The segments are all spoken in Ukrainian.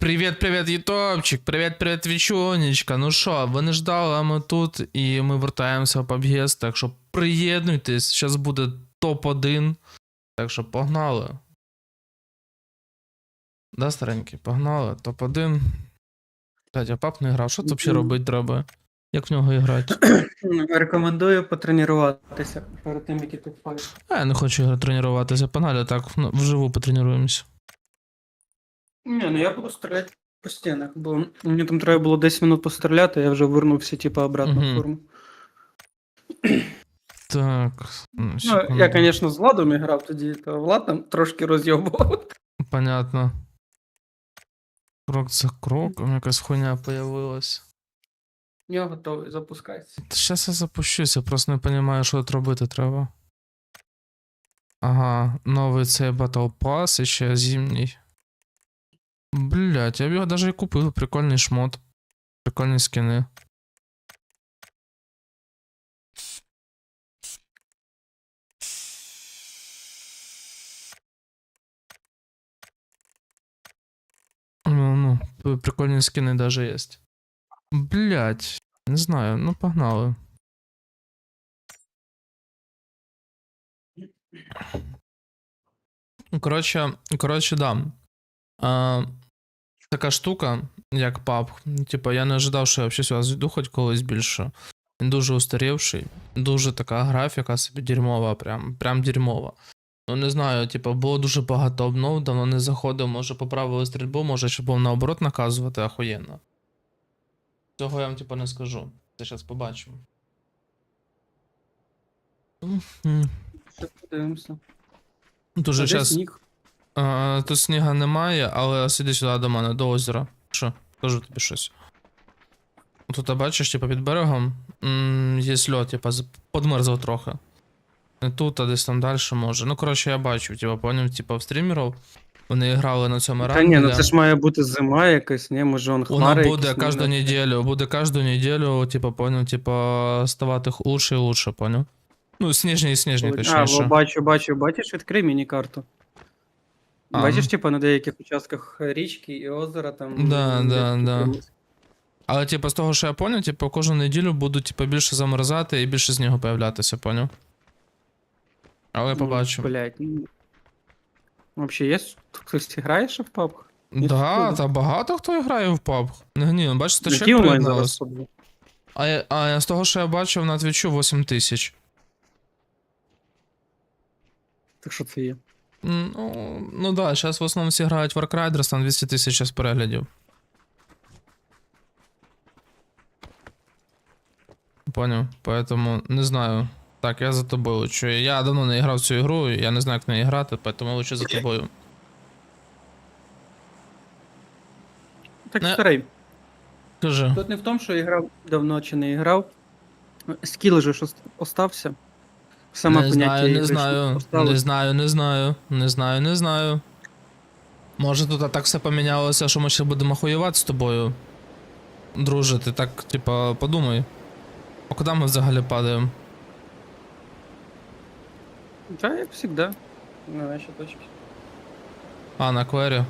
Привіт, привіт, Ютубчик, привіт, привіт, Вічонечка. Ну що, ви не ждали, а ми тут, і ми вертаємося в PUBG, так що приєднуйтесь, зараз буде топ-1. Так що погнали. Да, старенький, погнали, топ-1. Блядь, я пап не грав, що тут взагалі Мгм. робити треба? Як в нього грати? Рекомендую потренуватися перед тим, як іти в. А я не хочу тренуватися, погнали так, ну, вживу потренуємося. Ні, ну я буду стріляти по стінах, бо мені там треба було 10 минут постріляти, я вже вернувся, типу, обратно Мгм. в форму. Так. Ну, я, секунду. звісно, з Владом грав тоді, то Влад там трошки розйобував. Понятно. Крок за кроком, якась хуйня появилась. Я готовий, запускайся. Зараз я запущуся, просто не розумію, що тут робити треба. Ага, новий цей Battle Pass і ще зимній. Блять, я б його навіть і купив, прикольний шмот. Прикольні скини. Ну, ну, п- прикольні скини даже есть. Блять, не знаю, ну погнали. Ну, Коротше, коротше, да. А, така штука, як PUBG. Типа, я не ожидав, що я взагалі сюди зайду хоч колись більше. Він дуже устарівший, дуже така графіка собі дерьмова, прям, прям дерьмова. Ну, не знаю, типа, було дуже багато обнов, давно не заходив, може поправили стрільбу, може, щоб був наоборот наказувати охуєнно. Цього я вам, типа, не скажу. Це зараз побачимо. Подивимося. Дуже зараз. А, тут сніга немає, але сиди сюди до мене, до озера. Що? Кажу тобі щось. Тут бачиш, типа під берегом є льод, типа подмерзав трохи. Не тут, а десь там далі може. Ну, коротше, я бачу, типа, поняв, типа в стрімерів. Вони грали на цьому Та рангі. ні, ну це ж має бути зима якась, ні, може он хмари буде якісь, кожну ну, неділю, буде кожну неділю, типа, поняв, типа, ставати лучше і лучше, поняв? Ну, сніжні і сніжні, А, точніше. во, бачу, бачу, бачиш, відкрий міні-карту. А, Бачиш, типу, на деяких участках річки і озера там. Да, да, да. Але, типу, з того, що я поняв, типу, кожну неділю будуть, типу, більше замерзати і більше снігу появлятися, поняв? Але Ну, побачимо. Блять. Ну, вообще, є хтось грає ще в PUBG? Да, та багато хто грає в PUBG. Не гні, бачиш, то Який ще приєдналось. А, я- а я з того, що я бачив на твічу 8 тисяч. Так що це є? Ну, ну да, зараз в основному всі грають в Warcry, Riders, там 200 тисяч зараз переглядів. Поняв, поэтому не знаю. Так, я за тобою лечу. Я давно не грав в цю ігру, я не знаю, як в неї грати, поэтому лечу за тобою. Так Не. старий. Кажи. Тут не в тому, що я грав давно чи не грав. Скіл же ж ост- остався. Саме не поняття знаю, не знаю, не знаю, не знаю, не знаю, не знаю. Може тут так все помінялося, що ми ще будемо хуювати з тобою. Друже, ти так, типа, подумай. А куди ми взагалі падаємо? Та, як завжди. На наші точки. А, на квері.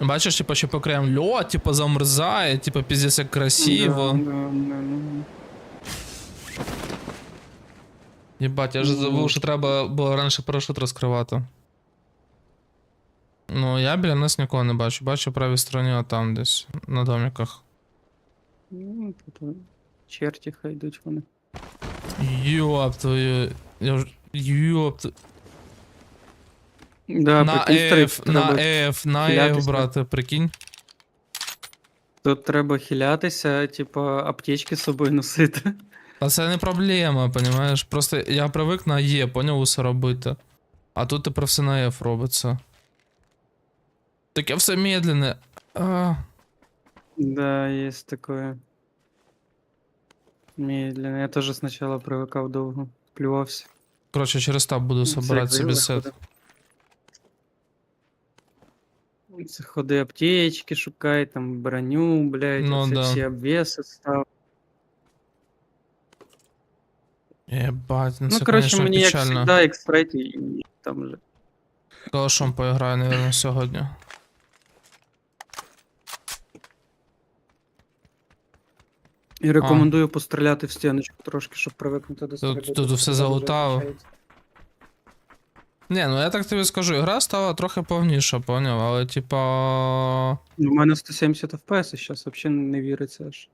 Бачиш, типа, ще покрем льот, типа, замерзає, типа, піздець як красиво. Да, да, да, ну. Єбать, я ж Ну. забув, що треба було раніше парашут розкривати. Ну, я біля нас нікого не бачу. Бачу в правій стороні, а там десь, на домиках. Ну, тут черті хай йдуть вони. Йоп твою. Я вже. Йоп. тв- Да, на F, на F, на F, брате, прикинь. Тут треба хилятися, типа аптечки з собою носити. Та це не проблема, понімаєш? Просто я привик на Е, поняв усе робити. А тут тепер все на F робиться. Таке все медленне. А, Да, есть такое. Медленно. Я тоже сначала привыкал долго. Плювався. коротше, через таб буду Це собирати як собі заходи. сет. Це ходи аптечки шукай, там броню, блядь, Ну оці да. всі обвеси став. Єбать, ну, ну це, коротше, конечно, мені печально. як завжди, X3 і там же. Калашом поіграю, наверное, сьогодні. І рекомендую постріляти в стіночку трошки, щоб привикнути до стрільби. тут все залутало. Не, ну я так тобі скажу, гра стала трохи повніша, поняв, але типа. Ну, У мене 170 FPS, зараз взагалі не віриться аж.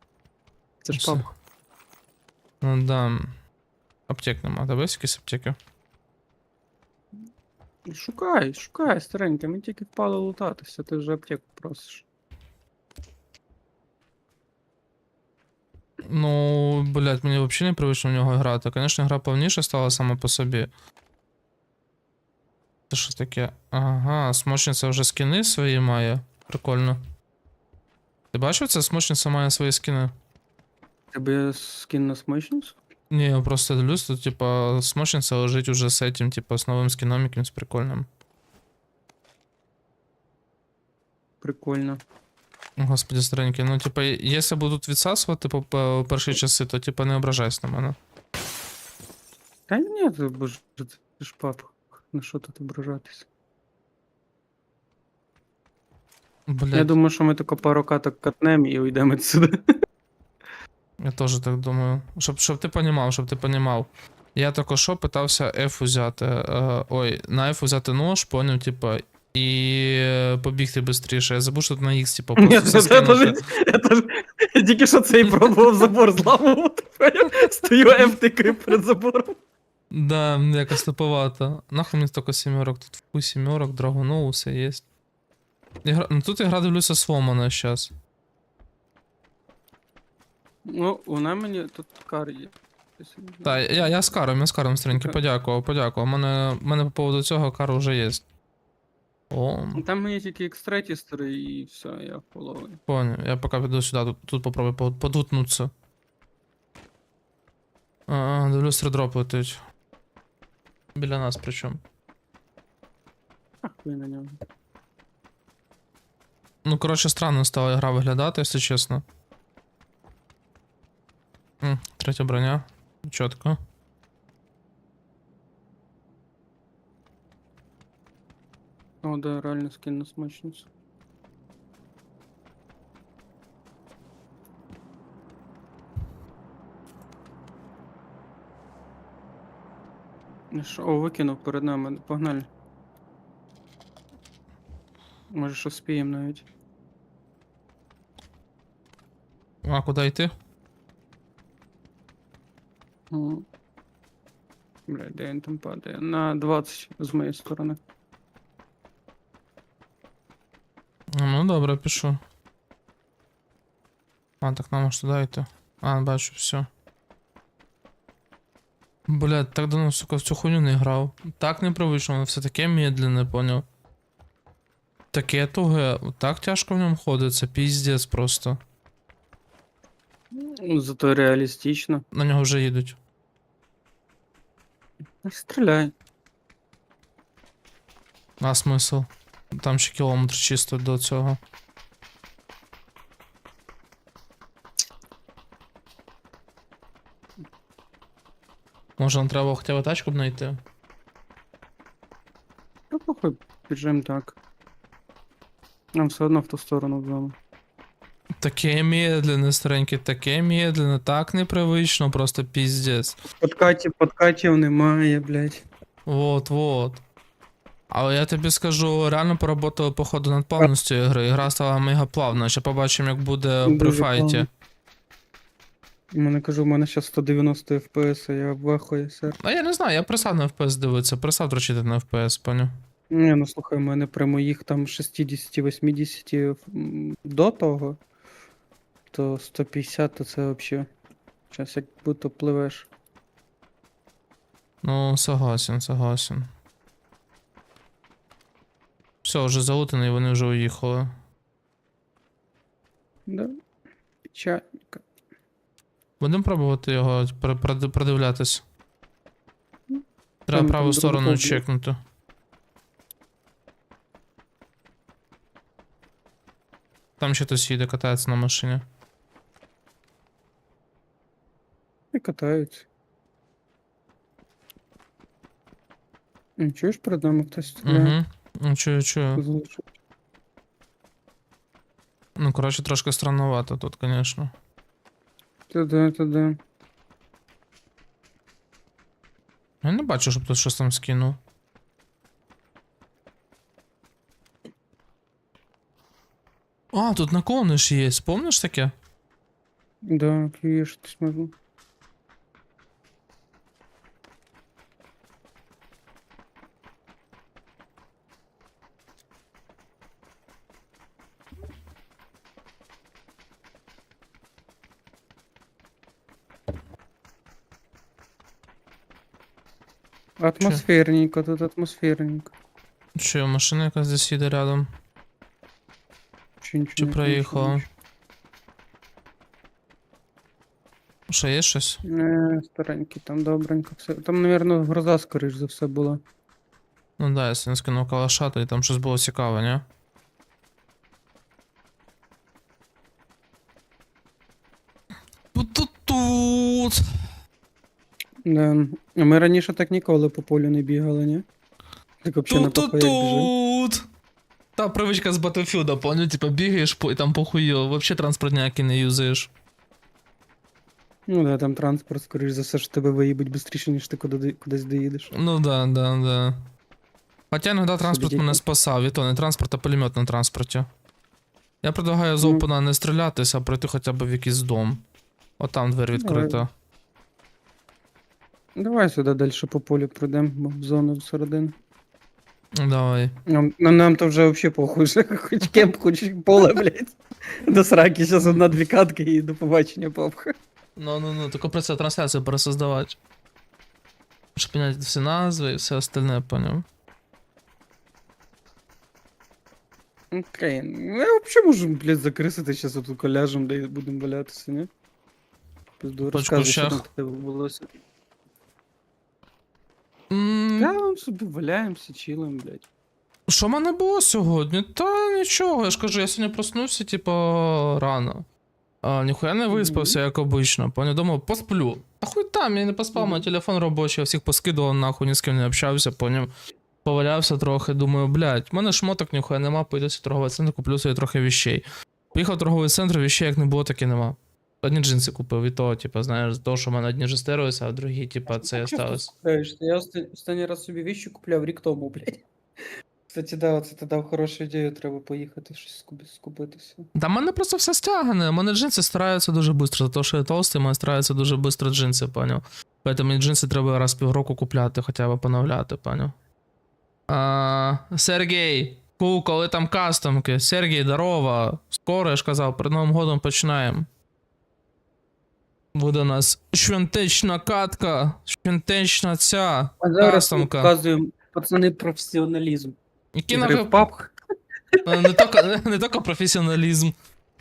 Це ж Все. папка. Ну да. Аптек нема. Є якісь аптеки? Шукай, шукай, старенький, ми тільки впали лутатися, ти вже аптеку просиш. Ну, блядь, мені взагалі не привично в нього грати. Звісно, гра повніша стала сама по собі. Це що таке? Ага, смочниця вже скини свої має. Прикольно. Ти бачив це? Смочниця має свої скини. Тебе є скін на смачність? Ні, я просто дивлюсь, тут, типа, смочниця лежить уже з этим, типа, з новим скіном якимсь прикольним. Прикольно. Господи, старенький. Ну, типа, якщо будуть відсасувати по, по перші часи, то типа не ображайся на мене. Та ні, ти боже, ти ж пап. На що тут ображатися? Блядь, Я думаю, що ми тако пару каток катнем і уйдемо відсюди. Я теж так думаю. Щоб, щоб ти понімав, щоб ти понімав. Я тільки що питався F взяти. Е, ой, на F взяти нож, поняв, типа, і побігти швидше. Я забув, що тут на X, типа, просто це все я теж- я тільки що цей пробував забор зламувати. Стою F тикаю перед забором. Да, якось туповато. Нахуй мені стільки сімерок, тут вку сімерок, драгуну, все є. Ігра... Ну тут ігра дивлюся сломана зараз. Ну, вона мені тут кар є. Та, я, я з каром, я з каром стрінки, подякував, подякував. У мене, у мене по поводу цього кар вже є. О, Там мені тільки X3 старий і все, я половий. понял. Я поки піду сюди, тут, тут попробую по- подутнуться. А, дивлюсь, редроп летить. Біля нас причому. А хуй на нього. Ну, коротше, странно стала гра виглядати, якщо чесно. Третя броня. Чітко. О, да, реально скин на смачницю. Ну що, О, викинув перед нами, погнали. Може, що спіємо навіть. А куди йти? О. Бля, де він там падає? На 20 з моєї сторони. Ну, добре, пишу. А, так нам аж туди йти. А, бачу, все. Блядь, так давно, сука, в цю хуйню не грав. Так непривично, воно все таке медленне, поняв. Таке туге, так тяжко в ньому ходить, це піздець просто. Ну, Зато реалістично. На нього вже їдуть. Та Стріляй. А смисл? Там ще кілометр чисто до цього. Може, нам треба хоча б тачку б знайти? Ну, похуй, біжим так. Нам все одно в ту сторону вдома. Таке медленне, стареньке, таке медленне, так непривично, просто піздець. Подкатів, подкатів немає, блядь. Вот, вот. Але я тобі скажу, реально поработали походу над плавністю ігри. Гра стала мега плавна. Ще побачимо, як буде при Дуже файті. плавно. У мене кажу, у мене зараз 190 FPS, я ахуї. А я не знаю, я присав на FPS дивитися, присав дрочити на FPS, поняв. Ні, ну слухай, у мене при моїх там 60-80 м, до того, то 150 то це взагалі. Зараз як будто пливеш. Ну, согласен, согласен. Все, вже залутаний, вони вже уїхали. Да? Печальненько. Будемо пробувати його пр- прод- продивлятись. Треба Там праву сторону другий чекнути. Там ще хтось їде, катається на машині. І катаються. М, Чуєш перед нами хтось стріляє? Угу. Ну, чую, чую. Залишу. Ну, коротше, трошки странновато тут, звісно. Туди, туди. Я не бачу, щоб тут щось там скинув. А, тут наклониш є, помниш таке? Да, я щось можу. Атмосферненько, тут атмосферненько. Що, машина якась десь їде рядом. Чи нічого Чи не проїхала? помічу. Що, є щось? Не, старенький, там добренько все. Там, мабуть, гроза, скоріш за все, була. Ну да, я сьогодні скинув калаша, то і там щось було цікаве, ні? Тут тут. Да. А ми раніше так ніколи по полю не бігали, ні? Так взагалі на Тут похуй як біжим. тут. Та привичка з Battlefield, понял, типа бігаєш по, і там похуйо, вообще транспорт ніякий не юзаєш. Ну да, там транспорт, скоріш за все, що тебе виїбуть швидше, ніж ти куди, кудись доїдеш. Ну да, да, да. Хоча іноді транспорт Собі мене спасав, і то не транспорт, а пулемет на транспорті. Я предлагаю з Ну. опена не стрілятися, а пройти хоча б в якийсь дом. От там двері відкрита. Давай сюди далі по полю пройдемо, бо в зону всередину. Давай. Нам, нам, нам то вже взагалі похуй, хоч кемп, хоч поле, блядь. До сраки, зараз одна-дві катки і до побачення папха. Ну, ну, ну, только придется трансляцию пересоздавать. Щоб понять всі назви і все остальне, поняв. Окей, ну я взагалі можу, блядь, закрисити зараз отут коляжем, де будемо валятися, ні? Пизду, розказуй, що там в тебе волосся. Вон собі валяємося, чилим, блядь. Що в мене було сьогодні? Та нічого, я ж кажу, я сьогодні проснувся, типа, рано. А, ніхуя не виспався, як обично. Поняв, думав, посплю. А хуй там, я не поспав, мій телефон робочий, я всіх поскидував, нахуй ні з ким не общався, поняв. Повалявся трохи, думаю, блядь, в мене шмоток ніхуя нема, поїду в торговий центр, куплю собі трохи віщей. Поїхав в торговий центр, віщей як не було, так і нема. Одні джинси купив, і то, типа, знаєш, з того, що в мене одні ж стерлися, а другі, типа, це ти осталось. Я оста- останній раз собі віщі купляв рік тому, блядь. Кстати, да, це ти дав хорошу ідею, треба поїхати щось скупи- скупитися. Та в мене просто все стягане. У мене джинси стараються дуже швидко. За те, що я толстий, мене стараються дуже швидко джинси, поняв. Поэтому мені джинси треба раз в півроку купляти, хоча б поновляти, поняв. А, Сергій, ку, коли там кастомки? Сергій, здорово. Скоро, я ж казав, перед Новим годом починаємо. Буде у нас швентична катка, швентична ця. А зараз Кастомка. показуємо пацани професіоналізм. Які Ігри нахуй в. Ну, не тільки, не тільки професіоналізм,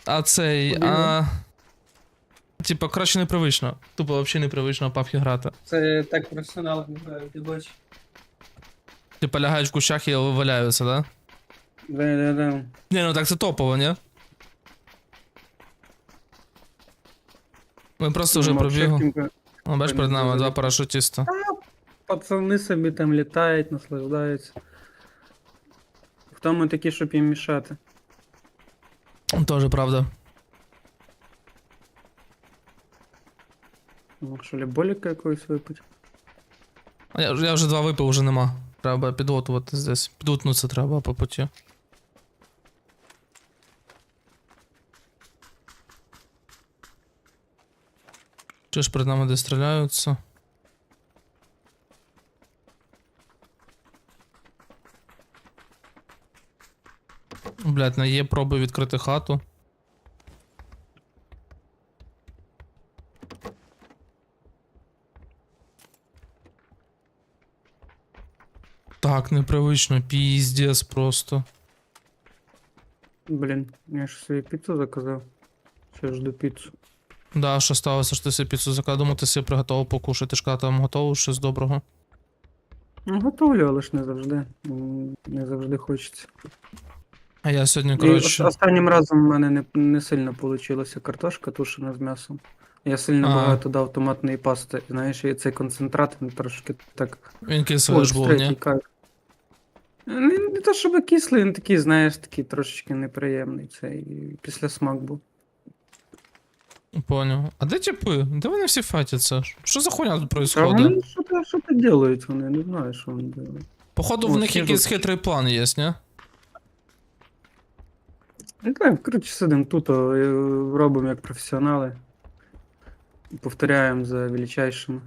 а цей. А... Типа, краще непривично. Тупо взагалі непривично в папки грати. Це так професіонали грають, ти бачиш. Типа лягають в кущах і валяються, да? Да, да, да. Ні, ну так це топово, ні? Ми просто вже Ну, пробігли. Шевченко, О, бачиш перед нами два парашутиста. Пацани собі там літають, наслаждаються. Хто ми такі, щоб їм мішати? Тоже правда. Ну, Що ли, боліка якоїсь випить? Я, я вже два випив, вже нема. Треба підготувати здесь. Підготнутися треба по путі. Чи ж перед нами десь стріляються? Блять, на є проби відкрити хату. Так, непривично, піздец просто. Блін, я ж собі піцу заказав. Ще жду піцу. Да, що сталося, що ти собі піцу заказав, ти собі приготував покушати, ти ж казав, там готово щось доброго. Ну, готовлю, але ж не завжди. Не завжди хочеться. А я сьогодні, коротше. останнім разом в мене не, не сильно вийшла картошка тушена з м'ясом. Я сильно А. багато дав томатної пасти. Знаєш, і цей концентрат він трошки так. Він кислий ж був, ні? Не, не то, щоб кислий, він такий, знаєш, такий трошечки неприємний. Цей після смак був. Поняв. А де типи? Де вони всі фатяться? Що за хуйня тут Та происходит? вони що-то, що-то делають вони, не знаю, що вони делають. Походу, О, в них сижу. якийсь хитрий план є, ні? Не знаю, коротше, сидимо тут, о, і робимо як професіонали. І Повторяємо за величайшими.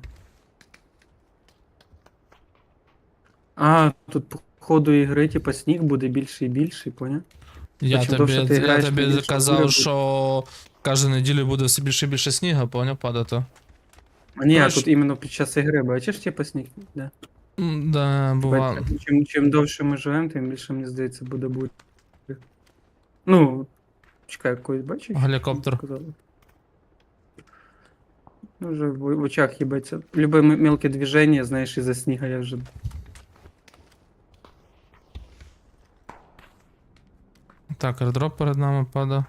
А, тут по ходу ігри, типа, сніг буде більший і більший, поняв? Я чим тобі, довше ти я граєш, тобі тим більше казав, буде. що кожну неділю буде все більше і більше сніга, поняв, падати. А ні, Коротше- тут іменно під час ігри, бачиш, типа сніг? Да. М, Да, бува. Чим, чим довше ми живемо, тим більше, мені здається, буде бути. Ну, чекай, якось бачиш? Гелікоптер. Сказали. Ну, вже в, в очах їбаться. Любе м- мелке движення, знаєш, із-за сніга я вже. Так, airdrop перед нами падає.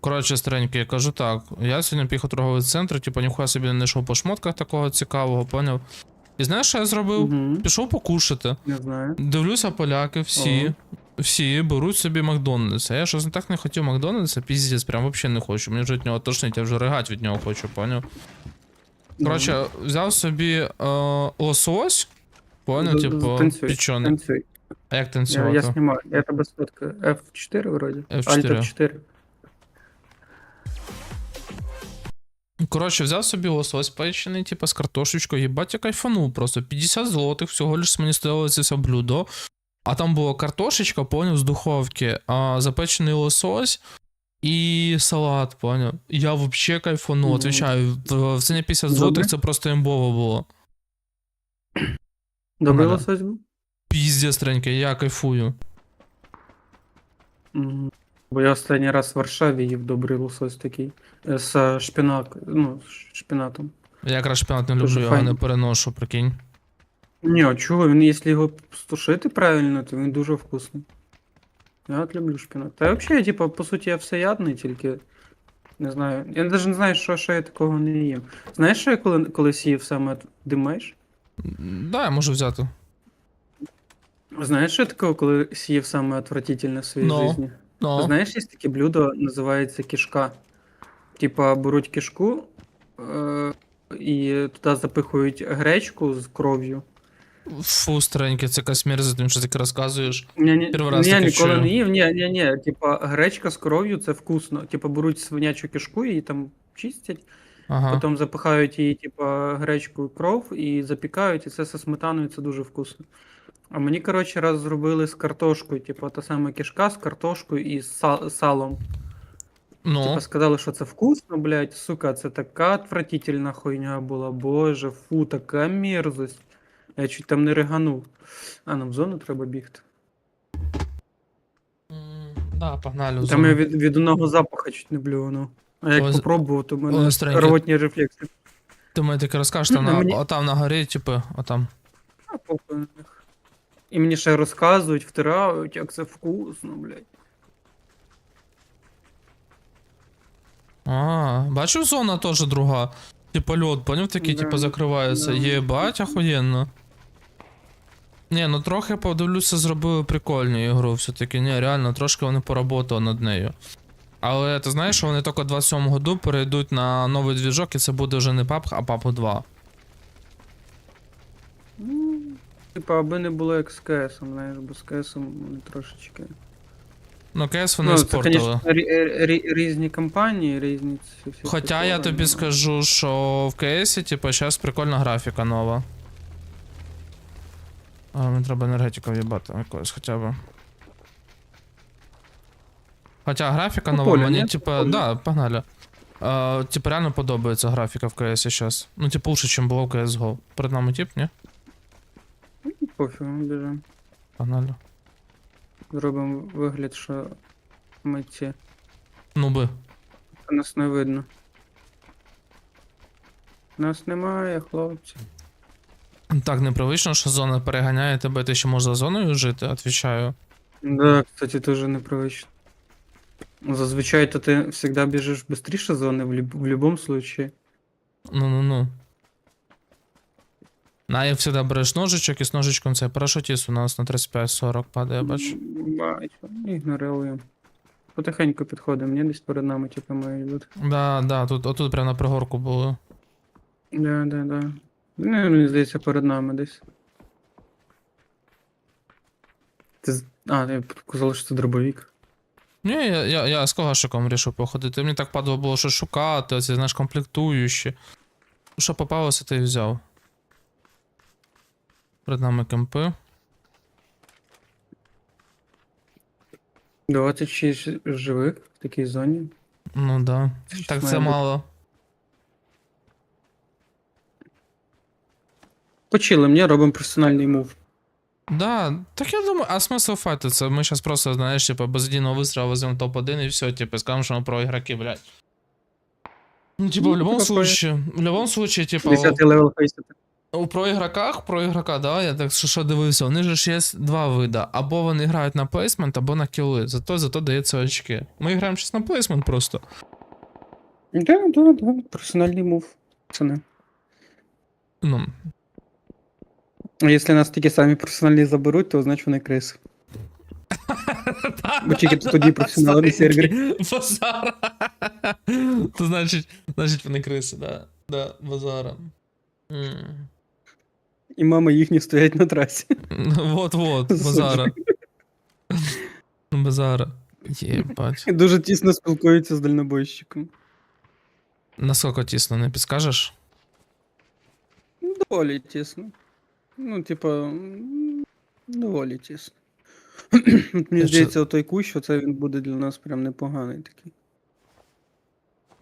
Коротше, старенький, я кажу так. Я сьогодні поїхав в торговий центр, типу, ніхуя собі не знайшов по шмотках такого цікавого, поняв? І знаєш, що я зробив? Угу, Пішов покушати. не знаю. Дивлюся, поляки всі. Всі беруть собі Макдональдс. А я щось не так не хотів Макдональдса, піздець, прям взагалі не хочу. Мені вже від нього тошнить, я вже ригать від нього хочу, поняв? Коротше, взяв собі е, лосось, поняв, з- типу. Танцюй. А як Я, танцювати? я знімаю. Я тебе сфоткаю. F4 вроді. F4. Alt F4. Коротше, взяв собі лосось печений, типу, з картошечкою, їбать, я кайфанув просто. 50 злотих, всього лиш мені стояло це все блюдо. А там була картошечка, поняв, з духовки, а запечений лосось і салат, поняв. Я вообще кайфанув, Мгм. отвечаю, в, в ціні 50 злотих це просто імбово було. Добрий лосось був? Піздець, я кайфую. Бо я останній раз в Варшаві їв добрий лосось такий. е, З шпинак, ну, з шпинатом. Я якраз шпінат не Дуже люблю, його файно. не переношу, прикинь. Ні, а чого? Він, якщо його стушити правильно, то він дуже вкусний. Я от люблю шпинат. Та взагалі, типу, по суті, я всеядний, тільки. Не знаю. Я навіть не знаю, що, що я такого не їм. Знаєш, що я коли, колись їв саме димеш? Да, я можу взяти. Знаєш, що я коли съїв саме отвратительне в своїй Ну. житті? Ну, Знаєш, є таке блюдо, називається кішка. Типа беруть кішку е- і туди запихують гречку з кров'ю. фу, старенький, це якась мерзость, ти мені щось таке розказуєш. Ні, ні, Перший раз ні, таке ніколи чую. не їв. Ні, ні, ні. Типа гречка з кров'ю це вкусно. Типа беруть свинячу кішку, її там чистять, Ага. потім запихають її, типа, гречку і кров і запікають, і це зі сметаною це дуже вкусно. А мені, коротше, раз зробили з картошкою, типу, та сама кішка з картошкою і з са- салом. Ну, Типа сказали, що це вкусно, блядь, сука, це така отвратительна хуйня була. Боже, фу, така мерзость. Я чуть там не риганув. А, нам в зону треба бігти. М, да, погнали. в Там зону. я від, від одного запаха чуть не блюванув. А як Ось- попробував, то в мене ось старенький. рвотні рефлекси. Ти мені таке розкажеш, там Ну, на, мені- а там на горі, типу, а там. А похуй на них. І мені ще розказують, втирають, як це вкусно, блядь. А, бачив, зона теж друга. Типа льот, поняв, такий, Да, типу, закривається. да. Єбать, охуєнно. Ні, ну трохи подивлюся, зробили прикольну ігру все-таки. Ні, реально, трошки вони поработали над нею. Але ти знаєш, що вони тільки в 27 году перейдуть на новий двіжок, і це буде вже не PUBG, а PUBG 2. Ну, Типа, аби не було як з КСом, знаєш, бо з вони трошечки. Ну, КС вони Ну, це, спортили. рі- рі- різні компанії, різні ці всі. Хоча я тобі ну. скажу, що в КС, типу, зараз прикольна графіка нова. А, мені треба енергетику в'їбати якогось хоча б. Хоча графіка Ну, нова, Поля, мені, ні? типу, да, погнали. А, типу, реально подобається графіка в КС зараз. Ну, типу, лучше, ніж було в CSGO. Перед нами тип, ні? Пофігу, біжимо. Погнали. Зробимо вигляд, що ми ці. Ну би. Нас не видно. Нас немає, хлопці. Так непривично, що зона переганяє тебе, ти ще можеш за зоною жити, отвічаю. Да, кстати, теж непривично. Зазвичай то ти завжди біжиш швидше зони в, будь-якому случае. Ну-ну-ну. На, як завжди береш ножичок і з ножичком цей парашутіст у нас на 35-40 падає, бач. Бачу, ігноруємо. Потихеньку підходимо, ні, десь перед нами, типу, мають бути. Да, да, тут, отут прямо на пригорку було. Да, да, да. Ну, мені здається, перед нами десь. Ти... з- А, ти казали, що це дробовик. Ні, я, я, я з когашиком вирішив походити. Мені так падало було, що шукати, оці, знаєш, комплектуючі. Що попалося, ти і взяв. Перед нами кемпи. 26 живих в такій зоні. Ну да. Щось Так має це бути. мало. Почили, мені робимо професіональний мув. Да, так я думаю, а смисл файтиться? Ми зараз просто, знаєш, типа, без єдиного вистрілу веземо топ-1 і все, типу, скажемо, що ми про ігроки, блядь. Ну, типа, Ну, в любом такое. случае, в любом случае, типа, 10 левел фейсити. У про ігроках, про ігрока, да, я так що, що дивився, вони ж є два вида. Або вони грають на плейсмент, або на кіли. Зато зато дається очки. Ми граємо щось на плейсмент просто. Да, да, да. Професіональний мув. Пацани. Ну, А якщо нас такі самі професіоналі заберуть, то значить вони криси. Бо тільки тоді професіонали на сервері. Базара. То значить, значить вони криси, да. Да, базара. І мами їхні стоять на трасі. Вот-вот, базара. Базара. Єбать. Дуже тісно спілкуються з дальнобойщиком. Наскільки тісно, не підскажеш? Доволі тісно. Ну, типа, доволі тісно. Мені здається, той кущ, оце він буде для нас прям непоганий такий.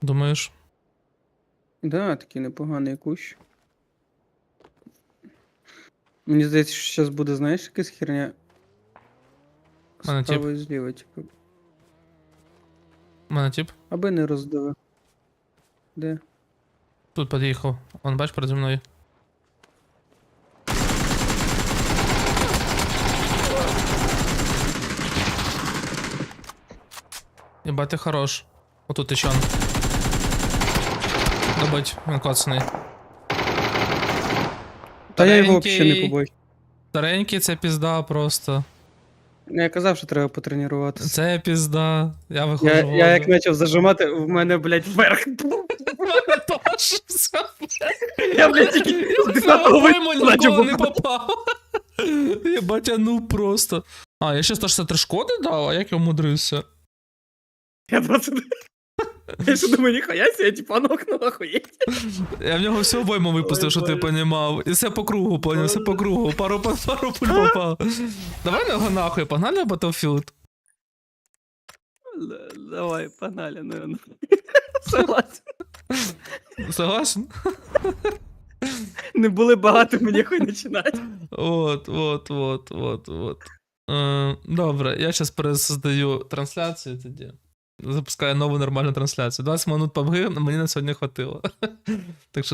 Думаєш? Да, такий непоганий кущ. Мені здається, що зараз буде, знаєш, якась херня. Мене тип. Справа і зліва, типу. Мене тип. Аби не роздавив. Де? Тут під'їхав. Он бач переді мною. Єбать, ти хорош. Отут ще он. Добить, він коцаний. Та я його взагалі не побачив. Старенький це пізда просто. Ну, Я казав, що треба потренуватися. Це пізда. Я виходжу. Я, я як почав зажимати, в мене, блядь, вверх. Я, блядь, тільки ніколи не попав. попав. Я батянув просто. А, я ще 163 шкоди дав, а як я умудрився? Я просто... Я ще думаю, ніхуя себе, типа, нокну охуєть. Я в нього всю обойму випустив, Ой, що ти понімав. І все по кругу, поняв, все по кругу. Пару, пару пуль попав. Давай на його нахуй, погнали Battlefield. Давай, погнали, наверное. Согласен. Согласен? Не були багато, мені хуй починати. От, от, от, от, от. Е, добре, я зараз пересоздаю трансляцію тоді. Запускаю нову нормальну трансляцію. 20 минут PUBG мені на сьогодні хватило. так що